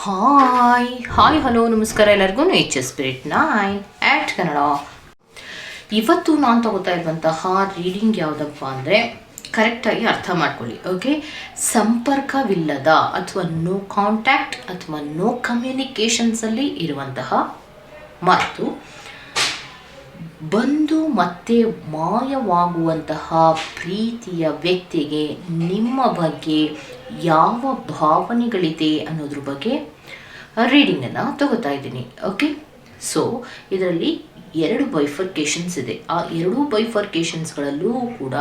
Hi hi hello ನಮಸ್ಕಾರ ಎಲ್ಲರಿಗೂ H S spirit nine at Kannada ಇವತ್ತು ನಾನು ತಗೋತಾ ಇರುವಂತಹ ರೀಡಿಂಗ್ ಯಾವುದಪ್ಪ ಅಂದರೆ ಕರೆಕ್ಟಾಗಿ ಅರ್ಥ ಮಾಡ್ಕೊಳ್ಳಿ ಓಕೆ ಸಂಪರ್ಕವಿಲ್ಲದ ಅಥವಾ ನೋ ಕಾಂಟ್ಯಾಕ್ಟ್ ಅಥವಾ ನೋ ಕಮ್ಯುನಿಕೇಷನ್ಸಲ್ಲಿ ಇರುವಂತಹ ಮತ್ತು ಬಂದು ಮತ್ತೆ ಮಾಯವಾಗುವಂತಹ ಪ್ರೀತಿಯ ವ್ಯಕ್ತಿಗೆ ನಿಮ್ಮ ಬಗ್ಗೆ ಯಾವ ಭಾವನೆಗಳಿದೆ ಅನ್ನೋದ್ರ ಬಗ್ಗೆ ರೀಡಿಂಗನ್ನು ತಗೋತಾ ಇದ್ದೀನಿ ಓಕೆ ಸೊ ಇದರಲ್ಲಿ ಎರಡು ಬೈಫರ್ಕೇಷನ್ಸ್ ಇದೆ. ಆ ಎರಡೂ ಬೈಫರ್ಕೇಷನ್ಸ್ಗಳಲ್ಲೂ ಕೂಡ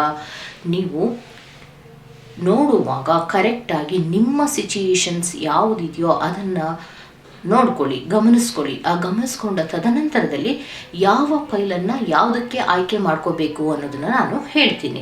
ನೀವು ನೋಡುವಾಗ ಕರೆಕ್ಟಾಗಿ ನಿಮ್ಮ ಸಿಚುಯೇಷನ್ಸ್ ಯಾವುದಿದೆಯೋ ಅದನ್ನು ನೋಡ್ಕೊಳ್ಳಿ, ಗಮನಿಸ್ಕೊಳ್ಳಿ. ಆ ಗಮನಿಸ್ಕೊಂಡ ತದನಂತರದಲ್ಲಿ ಯಾವ ಫೈಲನ್ನು ಯಾವುದಕ್ಕೆ ಆಯ್ಕೆ ಮಾಡ್ಕೋಬೇಕು ಅನ್ನೋದನ್ನು ನಾನು ಹೇಳ್ತೀನಿ.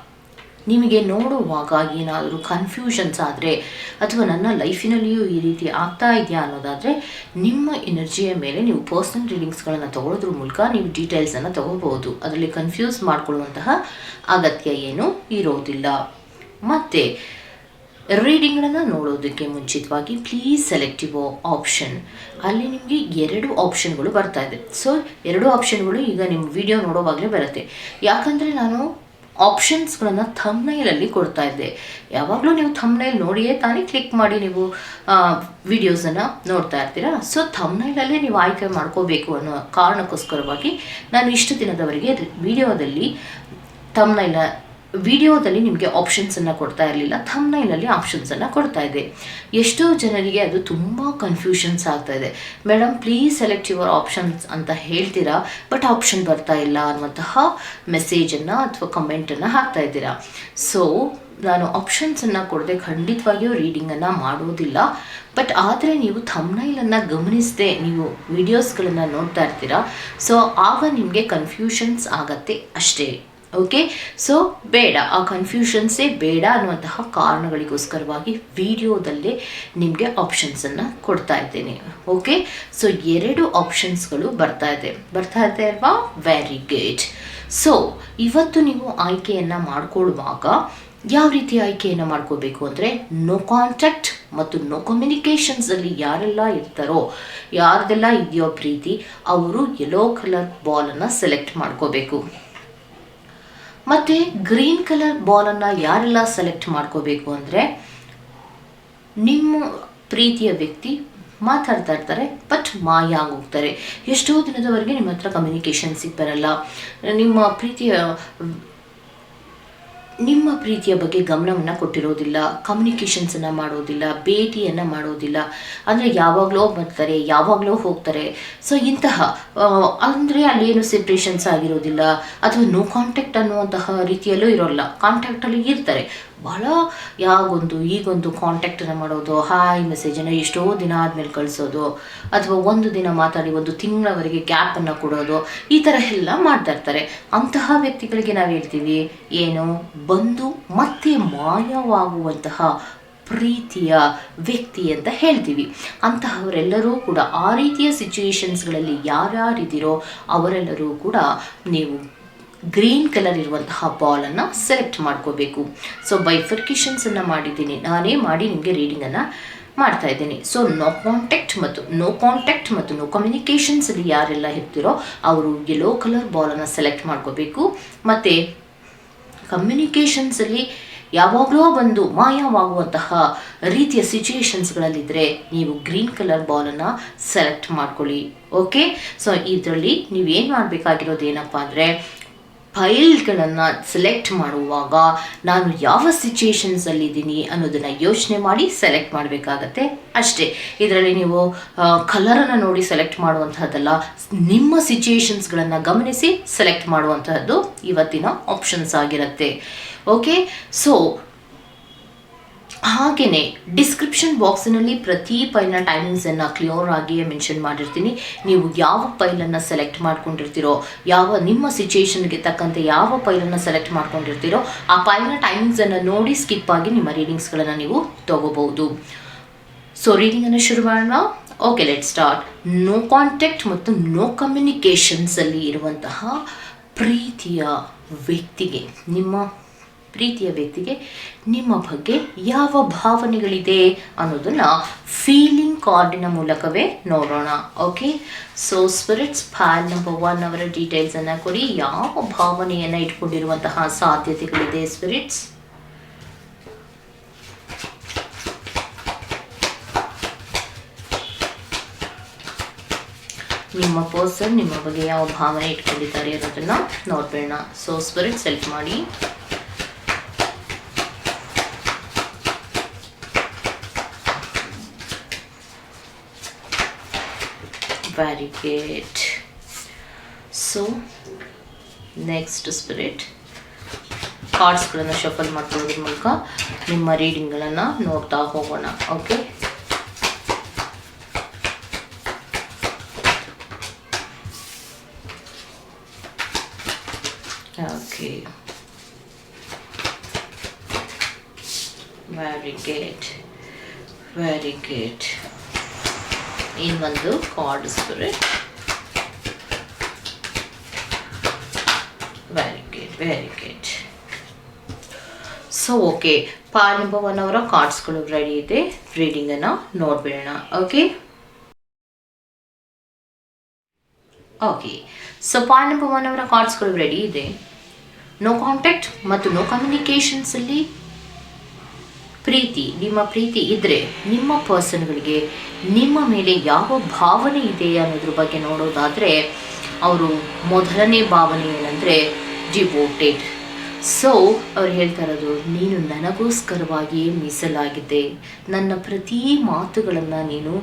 ನಿಮಗೆ ನೋಡುವಾಗ ಏನಾದರೂ ಕನ್ಫ್ಯೂಷನ್ಸ್ ಆದರೆ ಅಥವಾ ನನ್ನ ಲೈಫಿನಲ್ಲಿಯೂ ಈ ರೀತಿ ಆಗ್ತಾ ಇದೆಯಾ ಅನ್ನೋದಾದರೆ ನಿಮ್ಮ ಎನರ್ಜಿಯ ಮೇಲೆ ನೀವು ಪರ್ಸ್ನಲ್ ರೀಡಿಂಗ್ಸ್ಗಳನ್ನು ತಗೊಳ್ಳೋದ್ರ ಮೂಲಕ ನೀವು ಡೀಟೇಲ್ಸನ್ನು ತಗೋಬಹುದು. ಅದರಲ್ಲಿ ಕನ್ಫ್ಯೂಸ್ ಮಾಡಿಕೊಳ್ಳುವಂತಹ ಅಗತ್ಯ ಏನೂ ಇರೋದಿಲ್ಲ. ಮತ್ತು ರೀಡಿಂಗ್ಗಳನ್ನು ನೋಡೋದಕ್ಕೆ ಮುಂಚಿತವಾಗಿ ಪ್ಲೀಸ್ ಸೆಲೆಕ್ಟಿವ್ ಆಪ್ಷನ್ ಅಲ್ಲಿ ನಿಮಗೆ ಎರಡು ಆಪ್ಷನ್ಗಳು ಬರ್ತಾ ಇದೆ. ಸೊ ಎರಡು ಆಪ್ಷನ್ಗಳು ಈಗ ನಿಮ್ಮ ವಿಡಿಯೋ ನೋಡೋವಾಗಲೇ ಬರುತ್ತೆ. ಯಾಕಂದರೆ ನಾನು ಆಪ್ಷನ್ಸ್ಗಳನ್ನು ಥಮ್ನೈಲಲ್ಲಿ ಕೊಡ್ತಾ ಇದ್ದೆ. ಯಾವಾಗಲೂ ನೀವು ಥಮ್ನೈಲ್ ನೋಡಿಯೇ ತಾನೇ ಕ್ಲಿಕ್ ಮಾಡಿ ನೀವು ವಿಡಿಯೋಸನ್ನು ನೋಡ್ತಾ ಇರ್ತೀರಾ? ಸೊ ಥಮ್ನೈಲಲ್ಲೇ ನೀವು ಆಯ್ಕೆ ಮಾಡ್ಕೋಬೇಕು ಅನ್ನೋ ಕಾರಣಕ್ಕೋಸ್ಕರವಾಗಿ ನಾನು ಇಷ್ಟು ದಿನದವರೆಗೆ ವಿಡಿಯೋದಲ್ಲಿ ಥಮ್ನೈಲ ವಿಡಿಯೋದಲ್ಲಿ ನಿಮಗೆ ಆಪ್ಷನ್ಸನ್ನು ಕೊಡ್ತಾ ಇರಲಿಲ್ಲ ಥಮ್ನೈಲಲ್ಲಿ ಆಪ್ಷನ್ಸನ್ನು ಕೊಡ್ತಾ ಇದೆ. ಎಷ್ಟೋ ಜನರಿಗೆ ಅದು ತುಂಬ ಕನ್ಫ್ಯೂಷನ್ಸ್ ಆಗ್ತಾ ಇದೆ. Madam please select your options ಅಂತ ಹೇಳ್ತೀರಾ? ಬಟ್ ಆಪ್ಷನ್ ಬರ್ತಾ ಇಲ್ಲ ಅನ್ನುವಂತಹ ಮೆಸೇಜನ್ನು ಅಥವಾ ಕಮೆಂಟನ್ನು ಹಾಕ್ತಾ ಇದ್ದೀರಾ? ಸೊ ನಾನು ಆಪ್ಷನ್ಸನ್ನು ಕೊಡದೆ ಖಂಡಿತವಾಗಿಯೂ ರೀಡಿಂಗನ್ನು ಮಾಡೋದಿಲ್ಲ. ಬಟ್ ಆದರೆ ನೀವು ಥಮ್ನೈಲನ್ನು ಗಮನಿಸದೆ, ನೀವು ವಿಡಿಯೋಸ್ಗಳನ್ನು ನೋಡ್ತಾ ಇರ್ತೀರಾ. ಸೊ ಆಗ ನಿಮಗೆ ಕನ್ಫ್ಯೂಷನ್ಸ್ ಆಗತ್ತೆ ಅಷ್ಟೇ. ಓಕೆ ಸೊ ಬೇಡ. ಆ ಕನ್ಫ್ಯೂಷನ್ಸೇ ಬೇಡ ಅನ್ನುವಂತಹ ಕಾರಣಗಳಿಗೋಸ್ಕರವಾಗಿ ವಿಡಿಯೋದಲ್ಲೇ ನಿಮಗೆ ಆಪ್ಷನ್ಸನ್ನು ಕೊಡ್ತಾ ಇದ್ದೇನೆ. ಓಕೆ ಸೊ ಎರಡು ಆಪ್ಷನ್ಸ್ಗಳು ಬರ್ತಾ ಇದೆ. ಬರ್ತಾ ಇದೆ ಅಲ್ವಾ? ವೆರಿ ಗುಡ್ ಸೊ ಇವತ್ತು ನೀವು ಆಯ್ಕೆಯನ್ನು ಮಾಡಿಕೊಳ್ಳುವಾಗ ಯಾವ ರೀತಿ ಆಯ್ಕೆಯನ್ನು ಮಾಡ್ಕೋಬೇಕು ಅಂದರೆ ನೋ ಕಾಂಟ್ಯಾಕ್ಟ್ ಮತ್ತು ನೋ ಕಮ್ಯುನಿಕೇಷನ್ಸಲ್ಲಿ ಯಾರೆಲ್ಲ ಇರ್ತಾರೋ, ಯಾರ್ದೆಲ್ಲ ಇದೆಯೋ ಪ್ರೀತಿ, ಅವರು ಯೆಲ್ಲೋ ಕಲರ್ ಬಾಲನ್ನು ಸೆಲೆಕ್ಟ್ ಮಾಡ್ಕೋಬೇಕು. ಮತ್ತು ಗ್ರೀನ್ ಕಲರ್ ಬಾಲನ್ನು ಯಾರೆಲ್ಲ ಸೆಲೆಕ್ಟ್ ಮಾಡ್ಕೋಬೇಕು ಅಂದರೆ ನಿಮ್ಮ ಪ್ರೀತಿಯ ವ್ಯಕ್ತಿ ಮಾತಾಡ್ತಾ ಇರ್ತಾರೆ ಬಟ್ ಮಾಯ ಆಗೋಗ್ತಾರೆ ಎಷ್ಟೋ ದಿನದವರೆಗೆ ನಿಮ್ಮ ಹತ್ರ ಕಮ್ಯುನಿಕೇಷನ್ಸಿಗೆ ಬರಲ್ಲ ನಿಮ್ಮ ಪ್ರೀತಿಯ ನಿಮ್ಮ ಪ್ರೀತಿಯ ಬಗ್ಗೆ ಗಮನವನ್ನು ಕೊಟ್ಟಿರೋದಿಲ್ಲ ಕಮ್ಯುನಿಕೇಷನ್ಸನ್ನು ಮಾಡೋದಿಲ್ಲ, ಭೇಟಿಯನ್ನು ಮಾಡೋದಿಲ್ಲ. ಅಂದರೆ ಯಾವಾಗಲೋ ಬರ್ತಾರೆ, ಯಾವಾಗಲೋ ಹೋಗ್ತಾರೆ. ಸೊ ಇಂತಹ ಅಂದರೆ ಅಲ್ಲೇನು ಸೆಪ್ರೇಷನ್ಸ್ ಆಗಿರೋದಿಲ್ಲ, ಅಥವಾ ನೋ ಕಾಂಟ್ಯಾಕ್ಟ್ ಅನ್ನುವಂತಹ ರೀತಿಯಲ್ಲೂ ಇರೋಲ್ಲ. ಕಾಂಟ್ಯಾಕ್ಟಲ್ಲಿ ಇರ್ತಾರೆ. ಭಾಳ ಯಾವಾಗೊಂದು ಈಗೊಂದು ಕಾಂಟ್ಯಾಕ್ಟನ್ನು ಮಾಡೋದು ಹಾಯ್ ಮೆಸೇಜನ್ನು ಎಷ್ಟೋ ದಿನ ಆದಮೇಲೆ ಕಳಿಸೋದು, ಅಥವಾ ಒಂದು ದಿನ ಮಾತಾಡಿ ಒಂದು ತಿಂಗಳವರೆಗೆ ಗ್ಯಾಪನ್ನು ಕೊಡೋದು, ಈ ಥರ ಎಲ್ಲ ಮಾಡ್ತಾ ಇರ್ತಾರೆ. ಅಂತಹ ವ್ಯಕ್ತಿಗಳಿಗೆ ನಾವು ಹೇಳ್ತೀವಿ, ಏನು? ಬಂದು ಮತ್ತೆ ಮಾಯವಾಗುವಂತಹ ಪ್ರೀತಿಯ ವ್ಯಕ್ತಿ ಅಂತ ಹೇಳ್ತೀವಿ. ಅಂತಹವರೆಲ್ಲರೂ ಕೂಡ ಆ ರೀತಿಯ ಸಿಚುವೇಶನ್ಸ್ಗಳಲ್ಲಿ ಯಾರ್ಯಾರಿದ್ದೀರೋ ಅವರೆಲ್ಲರೂ ಕೂಡ ನೀವು ಗ್ರೀನ್ ಕಲರ್ ಇರುವಂತಹ ಬಾಲನ್ನು ಸೆಲೆಕ್ಟ್ ಮಾಡ್ಕೋಬೇಕು. ಸೊ ಬೈಫರ್ಕೇಷನ್ಸನ್ನು ಮಾಡಿದ್ದೀನಿ. ನಾನೇ ಮಾಡಿ ನಿಮಗೆ ರೀಡಿಂಗನ್ನು ಮಾಡ್ತಾ ಇದ್ದೀನಿ. ಸೊ ನೋ ಕಾಂಟ್ಯಾಕ್ಟ್ ಮತ್ತು ನೋ ಕಾಂಟ್ಯಾಕ್ಟ್ ಮತ್ತು ನೋ ಕಮ್ಯುನಿಕೇಷನ್ಸಲ್ಲಿ ಯಾರೆಲ್ಲ ಇರ್ತಿರೋ ಅವರು ಯೆಲ್ಲೋ ಕಲರ್ ಬಾಲನ್ನು ಸೆಲೆಕ್ಟ್ ಮಾಡ್ಕೋಬೇಕು. ಮತ್ತು ಕಮ್ಯುನಿಕೇಷನ್ಸಲ್ಲಿ ಯಾವಾಗಲೂ ಒಂದು ಮಾಯವಾಗುವಂತಹ ರೀತಿಯ ಸಿಚುಯೇಷನ್ಸ್ಗಳಲ್ಲಿದ್ದರೆ ನೀವು ಗ್ರೀನ್ ಕಲರ್ ಬಾಲನ್ನು ಸೆಲೆಕ್ಟ್ ಮಾಡ್ಕೊಳ್ಳಿ. ಓಕೆ ಸೊ ಇದರಲ್ಲಿ ನೀವೇನು ಮಾಡಬೇಕಾಗಿರೋದು ಏನಪ್ಪ ಅಂದರೆ ಫೈಲ್ಗಳನ್ನು ಸೆಲೆಕ್ಟ್ ಮಾಡುವಾಗ ನಾನು ಯಾವ ಸಿಚುಯೇಷನ್ಸಲ್ಲಿದ್ದೀನಿ ಅನ್ನೋದನ್ನು ಯೋಚನೆ ಮಾಡಿ ಸೆಲೆಕ್ಟ್ ಮಾಡಬೇಕಾಗತ್ತೆ. ಅಷ್ಟೇ, ಇದರಲ್ಲಿ ನೀವು ಕಲರನ್ನು ನೋಡಿ ಸೆಲೆಕ್ಟ್ ಮಾಡುವಂತಹದ್ದಲ್ಲ, ನಿಮ್ಮ ಸಿಚುಯೇಷನ್ಸ್ಗಳನ್ನು ಗಮನಿಸಿ ಸೆಲೆಕ್ಟ್ ಮಾಡುವಂತಹದ್ದು ಇವತ್ತಿನ ಆಪ್ಷನ್ಸ್ ಆಗಿರುತ್ತೆ. ಓಕೆ ಸೊ ಹಾಗೆಯೇ ಡಿಸ್ಕ್ರಿಪ್ಷನ್ ಬಾಕ್ಸಿನಲ್ಲಿ ಪ್ರತಿ ಫೈಲ್ನ ಟೈಮಿಂಗ್ಸನ್ನು ಕ್ಲಿಯರ್ ಆಗಿಯೇ ಮೆನ್ಷನ್ ಮಾಡಿರ್ತೀನಿ. ನೀವು ಯಾವ ಫೈಲನ್ನು ಸೆಲೆಕ್ಟ್ ಮಾಡ್ಕೊಂಡಿರ್ತೀರೋ, ಯಾವ ನಿಮ್ಮ ಸಿಚುಯೇಷನ್ಗೆ ತಕ್ಕಂತೆ ಯಾವ ಫೈಲನ್ನು ಸೆಲೆಕ್ಟ್ ಮಾಡ್ಕೊಂಡಿರ್ತೀರೋ, ಆ ಫೈಲ್ನ ಟೈಮಿಂಗ್ಸನ್ನು ನೋಡಿ ಸ್ಕಿಪ್ ಆಗಿ ನಿಮ್ಮ ರೀಡಿಂಗ್ಸ್ಗಳನ್ನು ನೀವು ತಗೋಬಹುದು. ಸೊ ರೀಡಿಂಗನ್ನು ಶುರು ಮಾಡೋಣ. Okay let start no contact ಮತ್ತು ನೋ ಕಮ್ಯುನಿಕೇಷನ್ಸಲ್ಲಿ ಇರುವಂತಹ ಪ್ರೀತಿಯ ವ್ಯಕ್ತಿಗೆ, ನಿಮ್ಮ ಪ್ರೀತಿಯ ವ್ಯಕ್ತಿಗೆ, ನಿಮ್ಮ ಬಗ್ಗೆ ಯಾವ ಭಾವನೆಗಳಿದೆ ಅನ್ನೋದನ್ನು ಫೀಲಿಂಗ್ ಕಾರ್ಡಿನ ಮೂಲಕವೇ ನೋಡೋಣ okay so spirits pile number one ಅವರ ಡೀಟೇಲ್ಸನ್ನು ಕೊಡಿ. ಯಾವ ಭಾವನೆಯನ್ನು ಇಟ್ಕೊಂಡಿರುವಂತಹ ಸಾಧ್ಯತೆಗಳಿದೆ ಸ್ಪಿರಿಟ್ಸ್ ನಿಮ್ಮ ಪರ್ಸನ್ ನಿಮ್ಮ ಬಗ್ಗೆ ಯಾವ ಭಾವನೆ ಇಟ್ಕೊಂಡಿದ್ದಾರೆ ಅನ್ನೋದನ್ನು ನೋಡ್ಬೇಡ ಸೊ ಸ್ಪಿರಿಟ್ ಹೆಲ್ಪ್ ಮಾಡಿ. ಗುಡ್ ಸೊ ನೆಕ್ಸ್ಟ್ ಸ್ಪಿರಿಟ್ ಕಾರ್ಡ್ಸ್ಗಳನ್ನು ಶಫಲ್ ಮಾಡ್ಕೊಳ್ಳೋದ್ರ ಮೂಲಕ ನಿಮ್ಮ ರೀಡಿಂಗ್ಗಳನ್ನು ನೋಡ್ತಾ ಹೋಗೋಣ okay very good very Very good. ಒಂದು card spirit very good very good so okay pile number one ಅವರ ಕಾರ್ಡ್ಸ್ಗಳು ರೆಡಿ ಇದೆ. ರೀಡಿಂಗನ್ನು ನೋಡ್ಬಿಡೋಣ ಓಕೆ ಓಕೆ ಸೊ ಒನ್ ಅವರ ಕಾರ್ಡ್ಸ್ಗಳು ರೆಡಿ ಇದೆ. ನೋ ಕಾಂಟ್ಯಾಕ್ಟ್ ಮತ್ತು ನೋ ಕಮ್ಯುನಿಕೇಷನ್ಸಲ್ಲಿ ಪ್ರೀತಿ, ನಿಮ್ಮ ಪ್ರೀತಿ ಇದ್ದರೆ ನಿಮ್ಮ ಪರ್ಸನ್ಗಳಿಗೆ ನಿಮ್ಮ ಮೇಲೆ ಯಾವ ಭಾವನೆ ಇದೆ ಅನ್ನೋದ್ರ ಬಗ್ಗೆ ನೋಡೋದಾದರೆ ಅವರು ಮೊದಲನೇ ಭಾವನೆ ಏನಂದರೆ ಡಿವೋಟೆಡ್ ಸೊ ಅವ್ರು ಹೇಳ್ತಾ ಇರೋದು, ನೀನು ನನಗೋಸ್ಕರವಾಗಿಯೇ ಮೀಸಲಾಗಿದ್ದೆ ನನ್ನ ಪ್ರತಿ ಮಾತುಗಳನ್ನು ನೀನು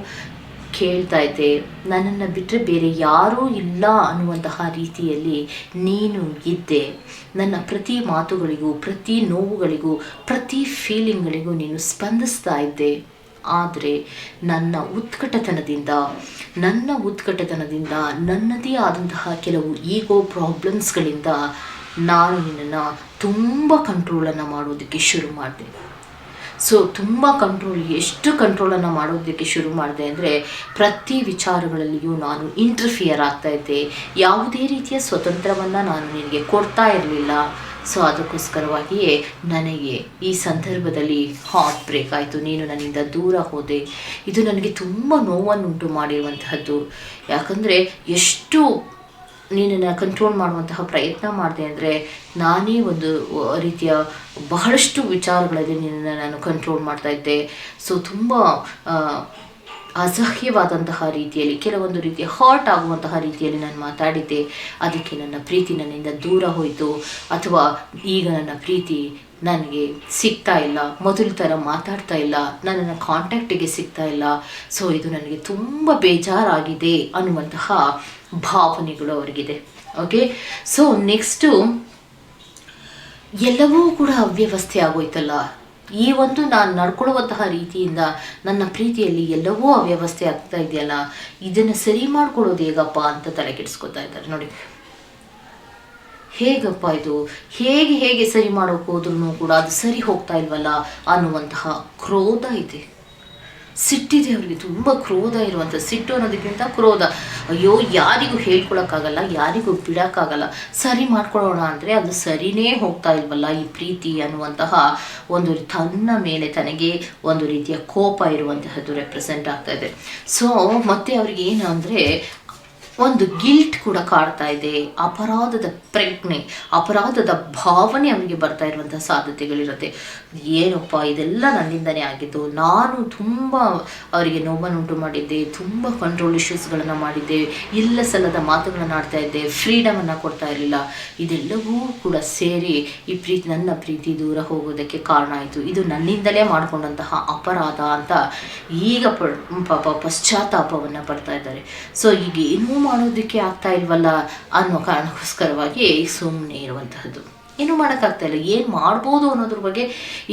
ಕೇಳ್ತಾ ಇದ್ದೆ, ನನ್ನನ್ನು ಬಿಟ್ಟರೆ ಬೇರೆ ಯಾರೂ ಇಲ್ಲ ಅನ್ನುವಂತಹ ರೀತಿಯಲ್ಲಿ ನೀನು ಇದ್ದೆ. ನನ್ನ ಪ್ರತಿ ಮಾತುಗಳಿಗೂ, ಪ್ರತಿ ನೋವುಗಳಿಗೂ, ಪ್ರತಿ ಫೀಲಿಂಗ್ಗಳಿಗೂ ನೀನು ಸ್ಪಂದಿಸ್ತಾ ಇದ್ದೆ. ಆದರೆ ನನ್ನ ಉತ್ಕಟತನದಿಂದ ನನ್ನ ಉತ್ಕಟತನದಿಂದ, ನನ್ನದೇ ಆದಂತಹ ಕೆಲವು ಈಗೋ ಪ್ರಾಬ್ಲಮ್ಸ್ಗಳಿಂದ ನಾನು ನಿನ್ನನ್ನು ತುಂಬ ಕಂಟ್ರೋಲನ್ನು ಮಾಡೋದಕ್ಕೆ ಶುರು ಮಾಡಿದೆ. ಸೊ ತುಂಬ ಕಂಟ್ರೋಲ್ ಎಷ್ಟು ಕಂಟ್ರೋಲನ್ನು ಮಾಡೋದಕ್ಕೆ ಶುರು ಮಾಡಿದೆ ಅಂದರೆ ಪ್ರತಿ ವಿಚಾರಗಳಲ್ಲಿಯೂ ನಾನು ಇಂಟರ್ಫಿಯರ್ ಆಗ್ತಾ ಇದ್ದೆ. ಯಾವುದೇ ರೀತಿಯ ಸ್ವತಂತ್ರವನ್ನು ನಾನು ನಿನಗೆ ಕೊಡ್ತಾ ಇರಲಿಲ್ಲ. ಸೊ ಅದಕ್ಕೋಸ್ಕರವಾಗಿಯೇ ನನಗೆ ಈ ಸಂದರ್ಭದಲ್ಲಿ ಹಾರ್ಟ್ ಬ್ರೇಕ್ ಆಯಿತು. ನೀನು ನನ್ನಿಂದ ದೂರ ಹೋದೆ. ಇದು ನನಗೆ ತುಂಬ ನೋವನ್ನುಂಟು ಮಾಡಿರುವಂತಹದ್ದು. ಯಾಕಂದರೆ ಎಷ್ಟು ನೀನನ್ನು ಕಂಟ್ರೋಲ್ ಮಾಡುವಂತಹ ಪ್ರಯತ್ನ ಮಾಡಿದೆ ಅಂದರೆ ನಾನೇ ಒಂದು ರೀತಿಯ ಬಹಳಷ್ಟು ವಿಚಾರಗಳಲ್ಲಿ ನಿನ್ನನ್ನು ನಾನು ಕಂಟ್ರೋಲ್ ಮಾಡ್ತಾ ಇದ್ದೆ. ಸೊ ತುಂಬ ಅಸಹ್ಯವಾದಂತಹ ರೀತಿಯಲ್ಲಿ, ಕೆಲವೊಂದು ರೀತಿಯ ಹಾಟ್ ಆಗುವಂತಹ ರೀತಿಯಲ್ಲಿ ನಾನು ಮಾತಾಡಿದ್ದೆ. ಅದಕ್ಕೆ ನನ್ನ ಪ್ರೀತಿ ನನ್ನಿಂದ ದೂರ ಹೋಯಿತು. ಅಥವಾ ಈಗ ನನ್ನ ಪ್ರೀತಿ ನನಗೆ ಸಿಗ್ತಾ ಇಲ್ಲ. ಮೊದಲು ಥರ ಮಾತಾಡ್ತಾ ಇಲ್ಲ. ನನ್ನನ್ನು ಕಾಂಟ್ಯಾಕ್ಟಿಗೆ ಸಿಗ್ತಾ ಇಲ್ಲ. ಸೊ ಇದು ನನಗೆ ತುಂಬ ಬೇಜಾರಾಗಿದೆ ಅನ್ನುವಂತಹ ಭಾವನೆಗಳು ಅವರಿಗಿದೆ ಓಕೆ ಸೊ ನೆಕ್ಸ್ಟು ಎಲ್ಲವೂ ಕೂಡ ಅವ್ಯವಸ್ಥೆ ಆಗೋಯ್ತಲ್ಲ. ಈ ಒಂದು ನಾನು ನಡ್ಕೊಳ್ಳುವಂತಹ ರೀತಿಯಿಂದ ನನ್ನ ಪ್ರೀತಿಯಲ್ಲಿ ಎಲ್ಲವೂ ಅವ್ಯವಸ್ಥೆ ಆಗ್ತಾ ಇದೆಯಲ್ಲ. ಇದನ್ನು ಸರಿ ಮಾಡ್ಕೊಳ್ಳೋದು ಹೇಗಪ್ಪ ಅಂತ ತಲೆ ಕೆಡಿಸ್ಕೊತಾ ಇದ್ದಾರೆ ನೋಡಿ. ಹೇಗಪ್ಪ ಇದು? ಹೇಗೆ ಹೇಗೆ ಸರಿ ಮಾಡೋಕೆ ಹೋದ್ರೂ ಕೂಡ ಅದು ಸರಿ ಹೋಗ್ತಾ ಇಲ್ವಲ್ಲ ಅನ್ನುವಂತಹ ಕ್ರೋಧ ಇದೆ. ಸಿಟ್ಟಿದೆ ಅವರಿಗೆ, ತುಂಬ ಕ್ರೋಧ ಇರುವಂಥ ಸಿಟ್ಟು ಅನ್ನೋದಕ್ಕಿಂತ ಕ್ರೋಧ. ಅಯ್ಯೋ, ಯಾರಿಗೂ ಹೇಳ್ಕೊಳಕ್ಕಾಗಲ್ಲ, ಯಾರಿಗೂ ಬಿಡೋಕ್ಕಾಗಲ್ಲ. ಸರಿ ಮಾಡ್ಕೊಳ್ಳೋಣ ಅಂದರೆ ಅದು ಸರಿನೇ ಹೋಗ್ತಾ ಇಲ್ವಲ್ಲ, ಈ ಪ್ರೀತಿ ಅನ್ನುವಂತಹ ಒಂದು ತನ್ನ ಮೇಲೆ ತನಗೆ ಒಂದು ರೀತಿಯ ಕೋಪ ಇರುವಂತಹದ್ದು ರೆಪ್ರೆಸೆಂಟ್ ಆಗ್ತಾ ಇದೆ. ಸೊ ಮತ್ತೆ ಅವ್ರಿಗೆ ಏನು ಅಂದರೆ ಒಂದು ಗಿಲ್ಟ್ ಕೂಡ ಕಾಡ್ತಾ ಇದೆ. ಅಪರಾಧದ ಪ್ರಜ್ಞೆ, ಅಪರಾಧದ ಭಾವನೆ ಅವನಿಗೆ ಬರ್ತಾ ಇರುವಂತಹ ಸಾಧ್ಯತೆಗಳಿರುತ್ತೆ. ಏನಪ್ಪ, ಇದೆಲ್ಲ ನನ್ನಿಂದನೇ ಆಗಿದ್ದು. ನಾನು ತುಂಬ ಅವರಿಗೆ ನೋವನ್ನುಂಟು ಮಾಡಿದ್ದೆ, ತುಂಬ ಕಂಟ್ರೋಲ್ ಇಶ್ಯೂಸ್ಗಳನ್ನು ಮಾಡಿದ್ದೆ, ಇಲ್ಲ ಸಲ್ಲದ ಮಾತುಗಳನ್ನು ಆಡ್ತಾ ಇದ್ದೆ ಫ್ರೀಡಮನ್ನು ಕೊಡ್ತಾ ಇರಲಿಲ್ಲ. ಇದೆಲ್ಲವೂ ಕೂಡ ಸೇರಿ ಈ ಪ್ರೀತಿ, ನನ್ನ ಪ್ರೀತಿ ದೂರ ಹೋಗೋದಕ್ಕೆ ಕಾರಣ ಆಯಿತು. ಇದು ನನ್ನಿಂದಲೇ ಮಾಡಿಕೊಂಡಂತಹ ಅಪರಾಧ ಅಂತ ಈಗ ಪಾಪ ಪಶ್ಚಾತ್ತಾಪವನ್ನು ಪಡ್ತಾ ಇದ್ದಾರೆ. ಸೊ ಈಗ ಏನೂ ಮಾಡೋದಕ್ಕೆ ಆಗ್ತಾ ಇಲ್ವಲ್ಲ ಅನ್ನೋ ಕಾರಣಕ್ಕೋಸ್ಕರವಾಗಿ ಸುಮ್ಮನೆ ಇರುವಂತಹದ್ದು. ಏನು ಮಾಡೋಕ್ಕಾಗ್ತಾ ಇಲ್ಲ. ಏನು ಮಾಡ್ಬೋದು ಅನ್ನೋದ್ರ ಬಗ್ಗೆ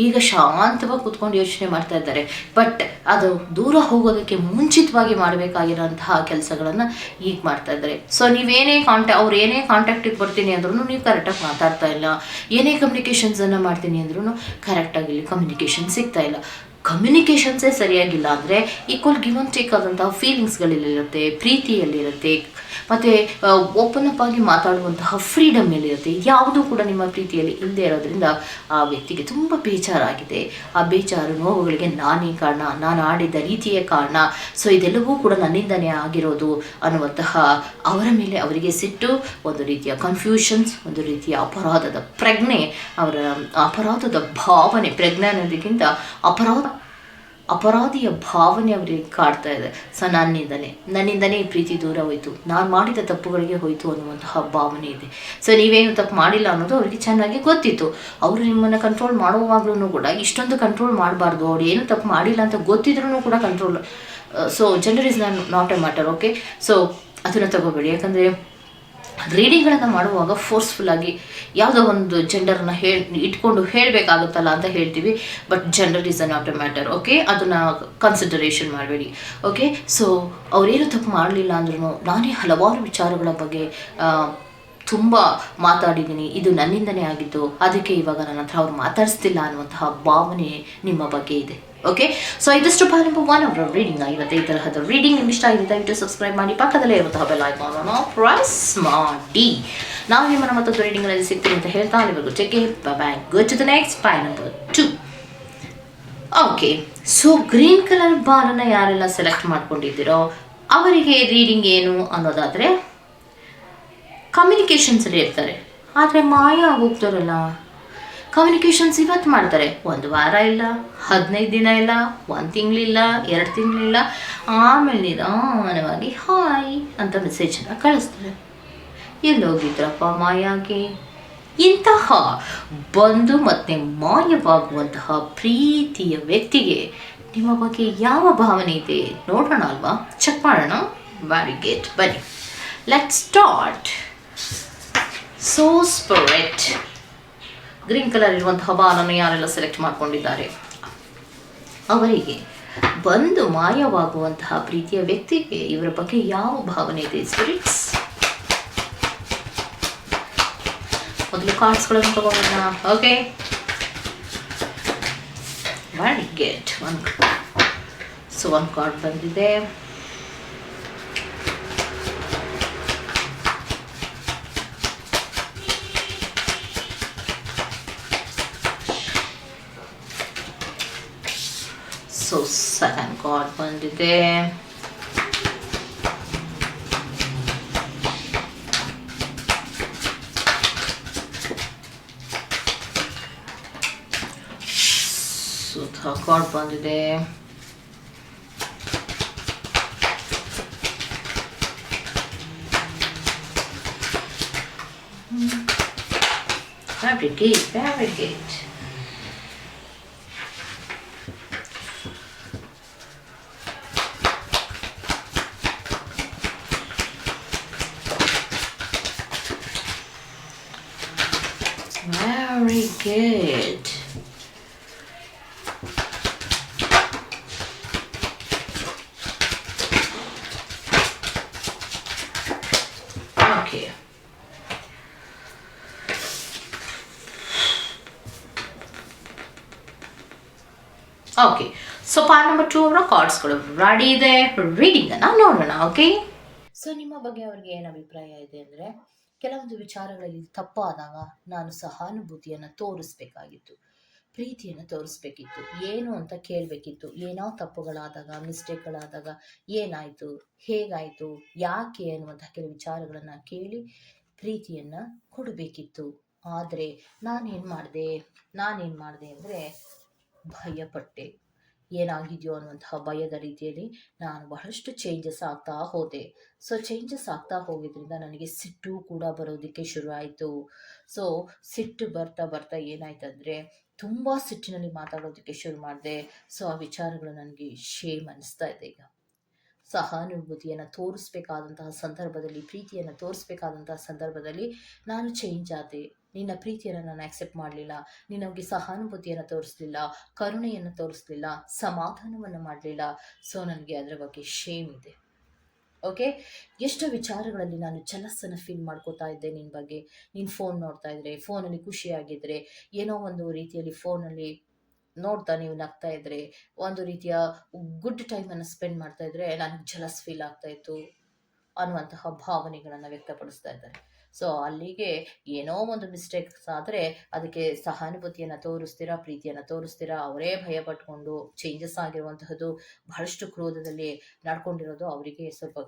ಈಗ ಶಾಂತವಾಗಿ ಕೂತ್ಕೊಂಡು ಯೋಚನೆ ಮಾಡ್ತಾ ಇದ್ದಾರೆ. ಬಟ್ ಅದು ದೂರ ಹೋಗೋದಕ್ಕೆ ಮುಂಚಿತವಾಗಿ ಮಾಡಬೇಕಾಗಿರೋಂತಹ ಕೆಲಸಗಳನ್ನು ಈಗ ಮಾಡ್ತಾ ಇದ್ದಾರೆ. ಸೊ ನೀವೇನೇ ಕಾಂಟ್ಯಾ ಅವ್ರು ಏನೇ ಕಾಂಟ್ಯಾಕ್ಟಿಗೆ ಬರ್ತೀನಿ ಅಂದ್ರೂ ನೀವು ಕರೆಕ್ಟಾಗಿ ಮಾತಾಡ್ತಾ ಇಲ್ಲ. ಏನೇ ಕಮ್ಯುನಿಕೇಷನ್ಸನ್ನು ಮಾಡ್ತೀನಿ ಅಂದ್ರೂ ಕರೆಕ್ಟಾಗಿ ಇಲ್ಲಿ ಕಮ್ಯುನಿಕೇಷನ್ ಸಿಗ್ತಾ ಇಲ್ಲ. ಕಮ್ಯುನಿಕೇಷನ್ಸೇ ಸರಿಯಾಗಿಲ್ಲ ಅಂದರೆ ಈಕ್ವಲ್ ಗಿವ್ ಅಂಡ್ ಟೇಕ್ ಆದಂತಹ ಫೀಲಿಂಗ್ಸ್ಗಳಲ್ಲಿರುತ್ತೆ ಪ್ರೀತಿಯಲ್ಲಿರುತ್ತೆ, ಮತ್ತು ಓಪನ್ ಅಪ್ ಆಗಿ ಮಾತಾಡುವಂತಹ ಫ್ರೀಡಮ್ ಎಲ್ಲಿರುತ್ತೆ ಯಾವುದೂ ಕೂಡ ನಿಮ್ಮ ಪ್ರೀತಿಯಲ್ಲಿ ಇಲ್ಲದೆ ಇರೋದ್ರಿಂದ ಆ ವ್ಯಕ್ತಿಗೆ ತುಂಬ ಬೇಜಾರಾಗಿದೆ. ಆ ಬೇಜಾರು ನೋವುಗಳಿಗೆ ನಾನೇ ಕಾರಣ, ನಾನು ಆಡಿದ ರೀತಿಯೇ ಕಾರಣ. ಸೊ ಇದೆಲ್ಲವೂ ಕೂಡ ನನ್ನಿಂದನೇ ಆಗಿರೋದು ಅನ್ನುವಂತಹ ಅವರ ಮೇಲೆ ಅವರಿಗೆ ಸಿಟ್ಟು, ಒಂದು ರೀತಿಯ ಕನ್ಫ್ಯೂಷನ್ಸ್ ಒಂದು ರೀತಿಯ ಅಪರಾಧದ ಪ್ರಜ್ಞೆ, ಅವರ ಅಪರಾಧದ ಭಾವನೆ ಪ್ರಜ್ಞೆ ಅನ್ನೋದಕ್ಕಿಂತ ಅಪರಾಧ ಅಪರಾಧಿಯ ಭಾವನೆ ಅವರಿಗೆ ಕಾಡ್ತಾ ಇದೆ. ಸೊ ನನ್ನಿಂದನೇ ನನ್ನಿಂದನೇ ಈ ಪ್ರೀತಿ ದೂರ ಹೋಯಿತು ನಾನು ಮಾಡಿದ ತಪ್ಪುಗಳಿಗೆ ಹೋಯಿತು ಅನ್ನುವಂತಹ ಭಾವನೆ ಇದೆ. ಸೊ ನೀವೇನು ತಪ್ಪು ಮಾಡಿಲ್ಲ ಅನ್ನೋದು ಅವರಿಗೆ ಚೆನ್ನಾಗಿ ಗೊತ್ತಿತ್ತು. ಅವರು ನಿಮ್ಮನ್ನು ಕಂಟ್ರೋಲ್ ಮಾಡುವಾಗಲೂ ಕೂಡ ಇಷ್ಟೊಂದು ಕಂಟ್ರೋಲ್ ಮಾಡಬಾರ್ದು. ಅವ್ರು ಏನು ತಪ್ಪು ಮಾಡಿಲ್ಲ ಅಂತ ಗೊತ್ತಿದ್ರೂ ಕೂಡ control so gender is not a matter okay so ಅದನ್ನು ತಗೋಬೇಡಿ. ಯಾಕಂದರೆ ರೀಡಿಂಗ್ಗಳನ್ನು ಮಾಡುವಾಗ ಫೋರ್ಸ್ಫುಲ್ ಆಗಿ ಯಾವುದೋ ಒಂದು ಜೆಂಡರ್ನ ಹೇಳಿ, ಇಟ್ಕೊಂಡು ಹೇಳಬೇಕಾಗುತ್ತಲ್ಲ ಅಂತ ಹೇಳ್ತೀವಿ. But gender is uh not a matter okay ಅದನ್ನು ಕನ್ಸಿಡರೇಷನ್ ಮಾಡಬೇಡಿ ಓಕೆ ಸೊ ಅವರೇನು ತಪ್ಪು ಮಾಡಲಿಲ್ಲ ಅಂದ್ರೂ ನಾನೇ ಹಲವಾರು ವಿಚಾರಗಳ ಬಗ್ಗೆ ತುಂಬ ಮಾತಾಡಿದ್ದೀನಿ. ಇದು ನನ್ನಿಂದನೇ ಆಗಿದ್ದು, ಅದಕ್ಕೆ ಇವಾಗ ನನ್ನ ಹತ್ರ ಅವ್ರು ಮಾತಾಡಿಸ್ತಿಲ್ಲ ಅನ್ನುವಂತಹ ಭಾವನೆ ನಿಮ್ಮ ಬಗ್ಗೆ ಇದೆ. ಓಕೆ ಸೊ ಇದಿಷ್ಟು ಪಾಲ್ ನಂಬರ್ ಒನ್ ಅವರ ರೀಡಿಂಗ್ ಆಗಿರುತ್ತೆ ಈ ತರಹದ ರೀಡಿಂಗ್ ನಿಮ್ಗೆ ಇಷ್ಟ ಆಗಿದೆ, ದಯವಿಟ್ಟು ಸಬ್ಸ್ಕ್ರೈಬ್ ಮಾಡಿ. ಪಕ್ಕದಲ್ಲೇ ಇರುವಂತಹ ಬೆಲ್ ಐಕಾನನ್ನು ಪ್ರೈಸ್ ಮಾಡಿ. ನಾವು ನಿಮ್ಮನ್ನ ಮತ್ತೊಂದು ರೀಡಿಂಗ್ನಲ್ಲಿ ಸಿಗ್ತೀನಿ ಅಂತ ಹೇಳ್ತಾ ಅಲ್ಲಿವರೆಗೂ check bye go to the next pile number two okay so green colour ಬಾಲನ್ನು ಯಾರೆಲ್ಲ ಸೆಲೆಕ್ಟ್ ಮಾಡ್ಕೊಂಡಿದ್ದೀರೋ, ಅವರಿಗೆ ರೀಡಿಂಗ್ ಏನು ಅನ್ನೋದಾದರೆ ಕಮ್ಯುನಿಕೇಷನ್ಸಲ್ಲಿ ಇರ್ತಾರೆ. ಆದರೆ ಮಾಯ ಹೋಗ್ತಾರಲ್ಲ. ಕಮ್ಯುನಿಕೇಷನ್ಸ್ ಇವತ್ತು ಮಾಡ್ತಾರೆ. ಒಂದು ವಾರ ಇಲ್ಲ, ಹದಿನೈದು ದಿನ ಇಲ್ಲ, ಒಂದು ತಿಂಗಳಿಲ್ಲ ಎರಡು ತಿಂಗಳಿಲ್ಲ ಆಮೇಲೆ ನಿಧಾನವಾಗಿ ಹಾಯ್ ಅಂತ ಮೆಸೇಜನ್ನು ಕಳಿಸ್ತಾರೆ. ಎಲ್ಲೋಗಿದ್ರಪ್ಪ ಮಾಯಾಗೆ? ಇಂತಹ ಬಂದು ಮತ್ತೆ ಮಾಯವಾಗುವಂತಹ ಪ್ರೀತಿಯ ವ್ಯಕ್ತಿಗೆ ನಿಮ್ಮ ಬಗ್ಗೆ ಯಾವ ಭಾವನೆ ಇದೆ? ನೋಡೋಣ ಅಲ್ವಾ? ಚೆಕ್ ಮಾಡೋಣ. ವ್ಯಾರಿ ಗೇಟ್ ಬನ್ನಿ. Let start so spirit green colour ಇರುವಂತಹ ಬಾಲನ್ನು ಯಾರೆಲ್ಲ ಸೆಲೆಕ್ಟ್ ಮಾಡ್ಕೊಂಡಿದ್ದಾರೆ? ಅವರಿಗೆ ಬಂದು ಮಾಯವಾಗುವಂತಹ ಪ್ರೀತಿಯ ವ್ಯಕ್ತಿಗೆ ಇವರ ಬಗ್ಗೆ ಯಾವ ಭಾವನೆ ಇದೆ? ಸ್ಪಿರಿಟ್ಸ್ ಮೊದಲು ಕಾರ್ಡ್ಸ್ಗಳನ್ನು ತಗೋಣ. ಓಕೆ ವೆರಿ ಒನ್ ಸೊ ಒಂದು ಕಾರ್ಡ್ ಬಂದಿದೆ. ಸೊ ಸೆಕೆಂಡ್ ಕಾರ್ಡ್ ಬಂದಿದೆ ಸುತ್ತ ಕಾರ್ಡ್ ಬಂದಿದೆ Very good, Good. Very good. Okay. Okay so part number two ಅವರ ಕಾರ್ಡ್ಸ್ಗಳು ರೆಡಿ ಇದೆ ರೀಡಿಂಗ್ ಅನ್ನ ನೋಡೋಣ ಓಕೆ ಸೊ ನಿಮ್ಮ ಬಗ್ಗೆ ಅವ್ರಿಗೆ ಏನು ಅಭಿಪ್ರಾಯ ಇದೆ ಅಂದರೆ ಕೆಲವೊಂದು ವಿಚಾರಗಳಲ್ಲಿ ತಪ್ಪಾದಾಗ ನಾನು ಸಹಾನುಭೂತಿಯನ್ನು ತೋರಿಸ್ಬೇಕಾಗಿತ್ತು, ಪ್ರೀತಿಯನ್ನು ತೋರಿಸ್ಬೇಕಿತ್ತು. ಏನು ಅಂತ ಕೇಳಬೇಕಿತ್ತು. ಏನೋ ತಪ್ಪುಗಳಾದಾಗ, ಮಿಸ್ಟೇಕ್ಗಳಾದಾಗ ಏನಾಯಿತು, ಹೇಗಾಯಿತು, ಯಾಕೆ ಅನ್ನುವಂಥ ಕೆಲವು ವಿಚಾರಗಳನ್ನು ಕೇಳಿ ಪ್ರೀತಿಯನ್ನು ಕೊಡಬೇಕಿತ್ತು. ಆದರೆ ನಾನೇನು ಮಾಡಿದೆ? ನಾನೇನು ಮಾಡಿದೆ ಅಂದರೆ ಭಯಪಟ್ಟೆ. ಏನಾಗಿದೆಯೋ ಅನ್ನುವಂತಹ ಭಯದ ರೀತಿಯಲ್ಲಿ ನಾನು ಬಹಳಷ್ಟು ಚೇಂಜಸ್ ಆಗ್ತಾ ಹೋದೆ. ಸೊ ಚೇಂಜಸ್ ಆಗ್ತಾ ಹೋಗಿದ್ರಿಂದ ನನಗೆ ಸಿಟ್ಟು ಕೂಡ ಬರೋದಕ್ಕೆ ಶುರುವಾಯಿತು. ಸೊ ಸಿಟ್ಟು ಬರ್ತಾ ಬರ್ತಾ ಏನಾಯ್ತಂದರೆ ತುಂಬ ಸಿಟ್ಟಿನಲ್ಲಿ ಮಾತಾಡೋದಕ್ಕೆ ಶುರು ಮಾಡಿದೆ. ಸೊ ಆ ವಿಚಾರಗಳು ನನಗೆ ಶೇಮ್ ಅನ್ನಿಸ್ತಾ ಇದೆ ಈಗ. ಸಹಾನುಭೂತಿಯನ್ನು ತೋರಿಸ್ಬೇಕಾದಂತಹ ಸಂದರ್ಭದಲ್ಲಿ, ಪ್ರೀತಿಯನ್ನು ತೋರಿಸ್ಬೇಕಾದಂತಹ ಸಂದರ್ಭದಲ್ಲಿ ನಾನು ಚೇಂಜ್ ಆದೆ. ನಿನ್ನ ಪ್ರೀತಿಯನ್ನು ನಾನು ಆಕ್ಸೆಪ್ಟ್ ಮಾಡಲಿಲ್ಲ. ನಿನಗೆ ಸಹಾನುಭೂತಿಯನ್ನು ತೋರಿಸ್ಲಿಲ್ಲ, ಕರುಣೆಯನ್ನು ತೋರಿಸ್ಲಿಲ್ಲ, ಸಮಾಧಾನವನ್ನು ಮಾಡಲಿಲ್ಲ. ಸೊ ನನಗೆ ಅದರ ಬಗ್ಗೆ ಶೇಮ್ ಇದೆ. ಓಕೆ ಎಷ್ಟೋ ವಿಚಾರಗಳಲ್ಲಿ ನಾನು ಜಲಸನ್ನು ಫೀಲ್ ಮಾಡ್ಕೋತಾ ಇದ್ದೆ ನಿನ್ನ ಬಗ್ಗೆ. ನೀನು ಫೋನ್ ನೋಡ್ತಾ ಇದ್ರೆ ಫೋನಲ್ಲಿ ಖುಷಿಯಾಗಿದ್ದರೆ ಏನೋ ಒಂದು ರೀತಿಯಲ್ಲಿ ಫೋನಲ್ಲಿ ನೋಡ್ತಾ ನೀವು ನಗ್ತಾ ಇದ್ರೆ, ಒಂದು ರೀತಿಯ ಗುಡ್ ಟೈಮನ್ನು ಸ್ಪೆಂಡ್ ಮಾಡ್ತಾ ಇದ್ರೆ, ನನಗೆ ಜಲಸ್ ಫೀಲ್ ಆಗ್ತಾ ಇತ್ತು ಅನ್ನುವಂತಹ ಭಾವನೆಗಳನ್ನು ವ್ಯಕ್ತಪಡಿಸ್ತಾ ಇದ್ದಾರೆ. ಸೊ ಅಲ್ಲಿಗೆ ಏನೋ ಒಂದು ಮಿಸ್ಟೇಕ್ಸ್ ಆದರೆ ಅದಕ್ಕೆ ಸಹಾನುಭೂತಿಯನ್ನು ತೋರಿಸ್ತೀರಾ, ಪ್ರೀತಿಯನ್ನು ತೋರಿಸ್ತೀರಾ, ಅವರೇ ಭಯ ಪಟ್ಕೊಂಡು ಚೇಂಜಸ್ ಆಗಿರುವಂತಹದ್ದು, ಬಹಳಷ್ಟು ಕ್ರೋಧದಲ್ಲಿ ನಡ್ಕೊಂಡಿರೋದು ಅವರಿಗೆ ಸ್ವಲ್ಪ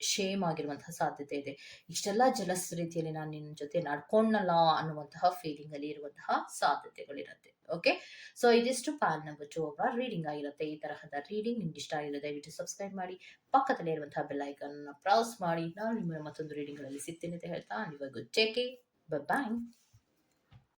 ಶೇಮ್ ಆಗಿರುವಂತಹ ಸಾಧ್ಯತೆ ಇದೆ. ಇಷ್ಟೆಲ್ಲ ಜಲಸ್ ರೀತಿಯಲ್ಲಿ ನಾನು ನಿನ್ನ ಜೊತೆ ನಡ್ಕೊಂಡಲ್ಲ ಅನ್ನುವಂತಹ ಫೀಲಿಂಗಲ್ಲಿ ಇರುವಂತಹ ಸಾಧ್ಯತೆಗಳಿರುತ್ತೆ. ಓಕೆ ಸೊ ಇದಿಷ್ಟು ಪ್ಯಾನ್ ನಂಬರ್ ಟು ಅವರ ರೀಡಿಂಗ್ ಆಗಿರುತ್ತೆ ಈ ತರಹದ ರೀಡಿಂಗ್ ನಿಮ್ಗೆ ಇಷ್ಟ ಆಗಿರೋ ದಯವಿಟ್ಟು ಸಬ್ಸ್ಕ್ರೈಬ್ ಮಾಡಿ. ಪಕ್ಕದಲ್ಲಿ ಇರುವಂತಹ ಬೆಲ್ ಐಕನ್ ಪ್ರೌಸ್ ಮಾಡಿ. ನಾನು ನಿಮ್ಮ ಮತ್ತೊಂದು ರೀಡಿಂಗ್ಗಳಲ್ಲಿ ಸಿಗ್ತೀನಿ ಅಂತ ಹೇಳ್ತಾ ಇವಾಗ ಟೇಕ್ ಬಾಯ್